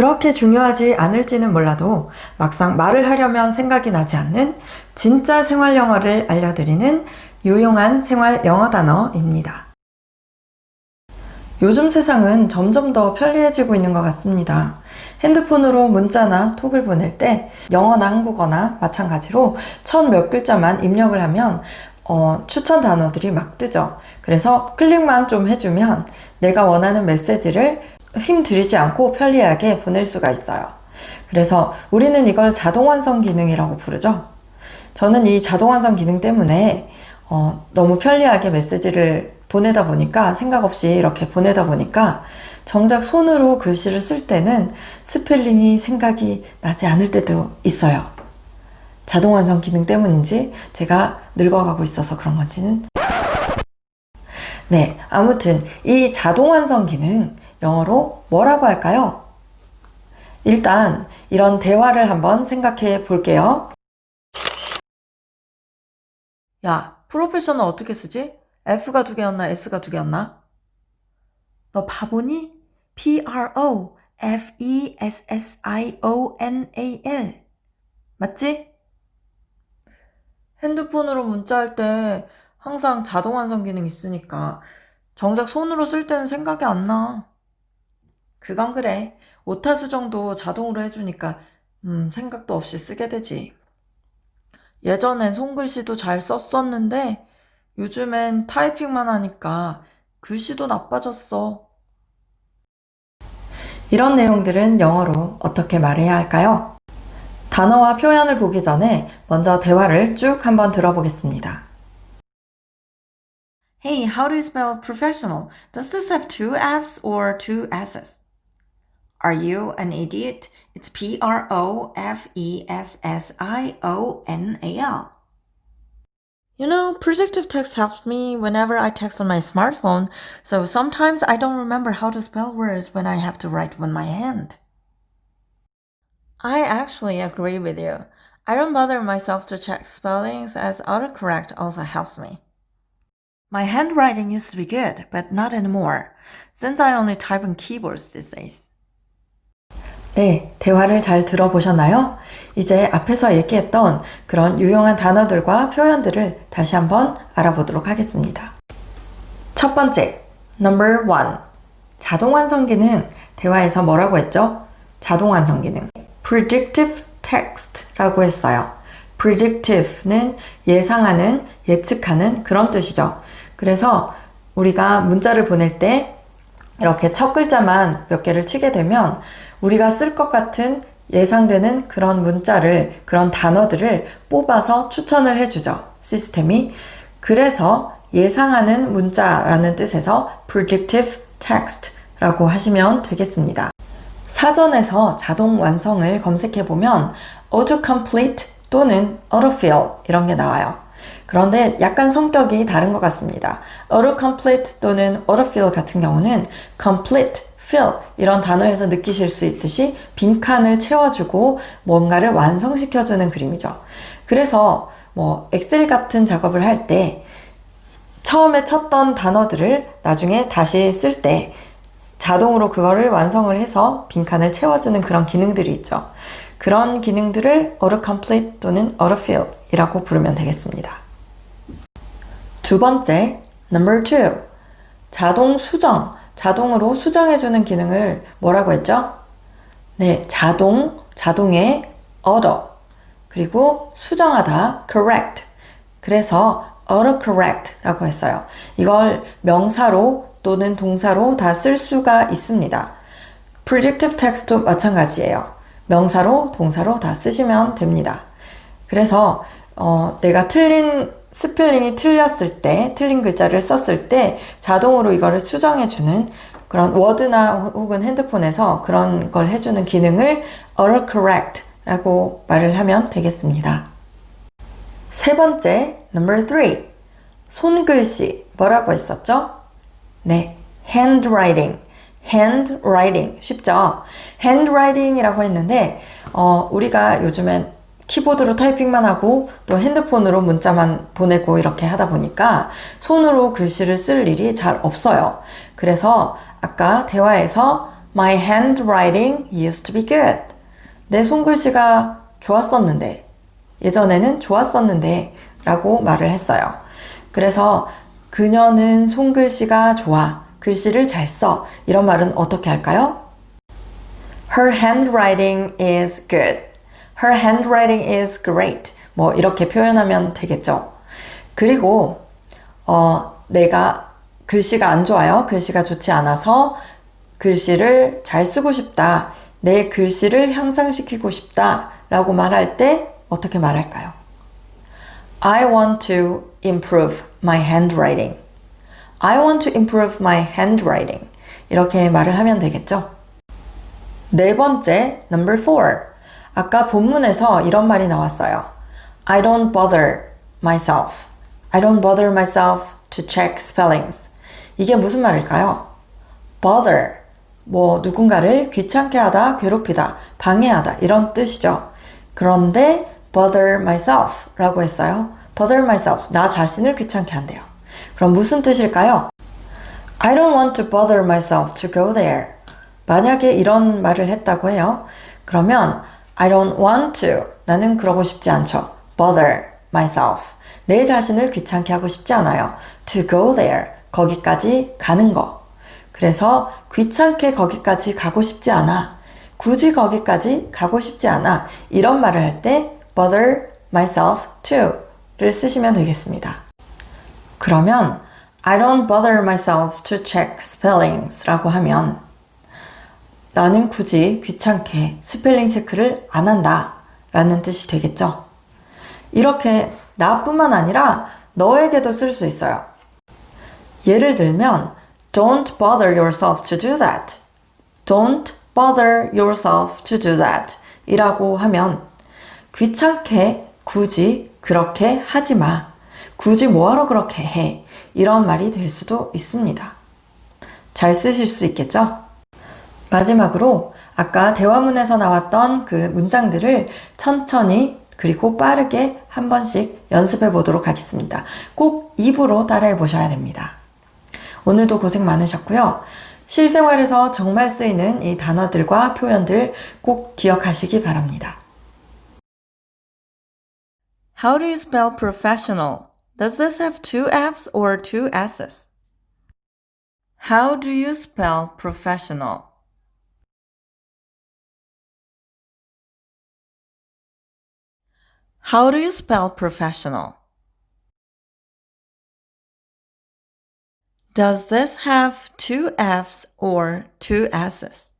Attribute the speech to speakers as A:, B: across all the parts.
A: 그렇게 중요하지 않을지는 몰라도 막상 말을 하려면 생각이 나지 않는 진짜 생활 영어를 알려드리는 유용한 생활 영어 단어입니다. 요즘 세상은 점점 더 편리해지고 있는 것 같습니다. 핸드폰으로 문자나 톡을 보낼 때 영어나 한국어나 마찬가지로 첫 몇 글자만 입력을 하면 어, 추천 단어들이 막 뜨죠. 그래서 클릭만 좀 해주면 내가 원하는 메시지를 힘 들이지 않고 편리하게 보낼 수가 있어요. 그래서 우리는 이걸 자동 완성 기능이라고 부르죠. 저는 이 자동 완성 기능 때문에 어, 너무 편리하게 메시지를 보내다 보니까 생각 없이 이렇게 보내다 보니까 정작 손으로 글씨를 쓸 때는 스펠링이 생각이 나지 않을 때도 있어요. 자동 완성 기능 때문인지 제가 늙어가고 있어서 그런 건지는 네, 아무튼 이 자동 완성 기능 영어로 뭐라고 할까요? 일단 이런 대화를 한번 생각해 볼게요. 야, 프로페셔널 어떻게 쓰지? F가 두 개였나? S가 두 개였나? 너 바보니? P-R-O E F-E-S-S-I-O-N-A-L 맞지? 핸드폰으로 문자할 때 항상 자동 완성 기능 있으니까 정작 손으로 쓸 때는 생각이 안 나. 그건 그래. 오타 수 정도 자동으로 해주니까 음, 생각도 없이 쓰게 되지. 예전엔 손글씨도 잘 썼었는데 요즘엔 타이핑만 하니까 글씨도 나빠졌어. 이런 내용들은 영어로 어떻게 말해야 할까요? 단어와 표현을 보기 전에 먼저 대화를 쭉 한번 들어보겠습니다. Hey, how do you spell professional? Does this have two F's or two S's? Are you an idiot? It's P R O F E S S I O N A L. You know, projective text helps me whenever I text on my smartphone, so sometimes I don't remember how to spell words when I have to write with my hand. I actually agree with you. I don't bother myself to check spellings as autocorrect also helps me. My handwriting used to be good, but not anymore, since I only type on keyboards these days. 네, 대화를 잘 들어보셨나요? 이제 앞에서 얘기했던 그런 유용한 단어들과 표현들을 다시 한번 알아보도록 하겠습니다. 첫 번째, number one. 자동 완성 기능. 대화에서 뭐라고 했죠? 자동 완성 기능. predictive text라고 했어요. predictive는 예상하는, 예측하는 그런 뜻이죠. 그래서 우리가 문자를 보낼 때 이렇게 첫 글자만 몇 개를 치게 되면 우리가 쓸 것 같은 예상되는 그런 문자를, 그런 단어들을 뽑아서 추천을 해주죠. 시스템이. 그래서 예상하는 문자라는 뜻에서 predictive text라고 하시면 되겠습니다. 사전에서 자동 완성을 검색해 보면 autocomplete 또는 autofill 이런 게 나와요. 그런데 약간 성격이 다른 것 같습니다. autocomplete 또는 autofill 같은 경우는 complete, fill 이런 단어에서 느끼실 수 있듯이 빈칸을 채워주고 뭔가를 완성시켜주는 그림이죠. 그래서 뭐 엑셀 같은 작업을 할 때 처음에 쳤던 단어들을 나중에 다시 쓸 때 자동으로 그거를 완성을 해서 빈칸을 채워주는 그런 기능들이 있죠. 그런 기능들을 autocomplete 또는 autofill 이라고 부르면 되겠습니다. 두 번째, number two. 자동 수정. 자동으로 수정해주는 기능을 뭐라고 했죠? 네, 자동, 자동의 auto. 그리고 수정하다, correct. 그래서 autocorrect라고 했어요. 이걸 명사로 또는 동사로 다 쓸 수가 있습니다. predictive text도 마찬가지예요. 명사로, 동사로 다 쓰시면 됩니다. 그래서 어, 내가 틀린 스펠링이 틀렸을 때, 틀린 글자를 썼을 때 자동으로 이거를 수정해주는 그런 워드나 혹은 핸드폰에서 그런 걸 해주는 기능을 autocorrect라고 말을 하면 되겠습니다. 세 번째, number three. 손글씨. 뭐라고 했었죠? 네, handwriting. handwriting. 쉽죠? handwriting이라고 했는데, 어, 우리가 요즘엔 키보드로 타이핑만 하고 또 핸드폰으로 문자만 보내고 이렇게 하다 보니까 손으로 글씨를 쓸 일이 잘 없어요. 그래서 아까 대화에서 My handwriting used to be good. 내 손글씨가 좋았었는데, 예전에는 좋았었는데, 라고 말을 했어요. 그래서 그녀는 손글씨가 좋아. 글씨를 잘 써. 이런 말은 어떻게 할까요? Her handwriting is good. Her handwriting is great. 뭐 이렇게 표현하면 되겠죠. 그리고 어, 내가 글씨가 안 좋아요. 글씨가 좋지 않아서 글씨를 잘 쓰고 싶다. 내 글씨를 향상시키고 싶다. 라고 말할 때 어떻게 말할까요? I want to improve my handwriting. I want to improve my handwriting. 이렇게 말을 하면 되겠죠. 네 번째, number four. 아까 본문에서 이런 말이 나왔어요. I don't bother myself. I don't bother myself to check spellings. 이게 무슨 말일까요? bother. 뭐 누군가를 귀찮게 하다, 괴롭히다, 방해하다 이런 뜻이죠. 그런데 bother myself 라고 했어요. bother myself. 나 자신을 귀찮게 한대요. 그럼 무슨 뜻일까요? I don't want to bother myself to go there. 만약에 이런 말을 했다고 해요. 그러면 I don't want to. 나는 그러고 싶지 않죠. bother myself. 내 자신을 귀찮게 하고 싶지 않아요. to go there. 거기까지 가는 거. 그래서 귀찮게 거기까지 가고 싶지 않아. 굳이 거기까지 가고 싶지 않아. 이런 말을 할 때 bother myself to를 쓰시면 되겠습니다. 그러면 I don't bother myself to check spellings 라고 하면 나는 굳이 귀찮게 스펠링 체크를 안 한다 라는 뜻이 되겠죠. 이렇게 나뿐만 아니라 너에게도 쓸 수 있어요. 예를 들면 Don't bother yourself to do that. Don't bother yourself to do that. 이라고 하면 귀찮게 굳이 그렇게 하지 마. 굳이 뭐하러 그렇게 해. 이런 말이 될 수도 있습니다. 잘 쓰실 수 있겠죠? 마지막으로 아까 대화문에서 나왔던 그 문장들을 천천히 그리고 빠르게 한 번씩 연습해 보도록 하겠습니다. 꼭 입으로 따라해 보셔야 됩니다. 오늘도 고생 많으셨고요. 실생활에서 정말 쓰이는 이 단어들과 표현들 꼭 기억하시기 바랍니다. How do you spell professional? Does this have two F's or two S's? How do you spell professional? How do you spell professional? Does this have two F's or two S's?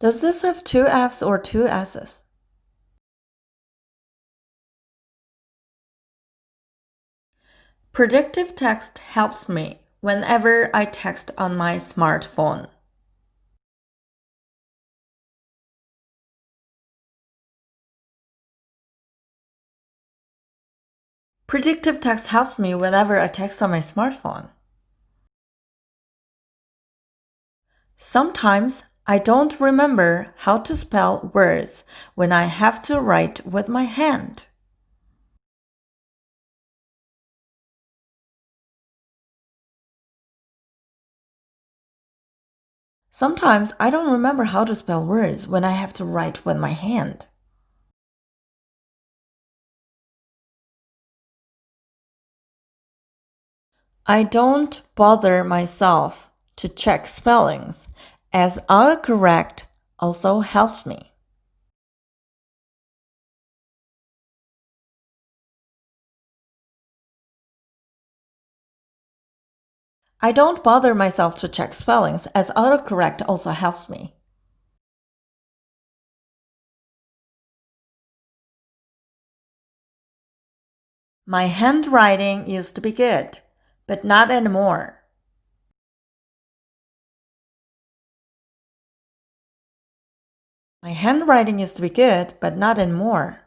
A: Does this have two F's or two S's? Predictive text helps me whenever I text on my smartphone. Predictive text helps me whenever I text on my smartphone. Sometimes I don't remember how to spell words when I have to write with my hand. Sometimes I don't remember how to spell words when I have to write with my hand. I don't bother myself to check spellings, as autocorrect also helps me. I don't bother myself to check spellings, as autocorrect also helps me. My handwriting used to be good but not anymore. My handwriting used to be good, but not anymore.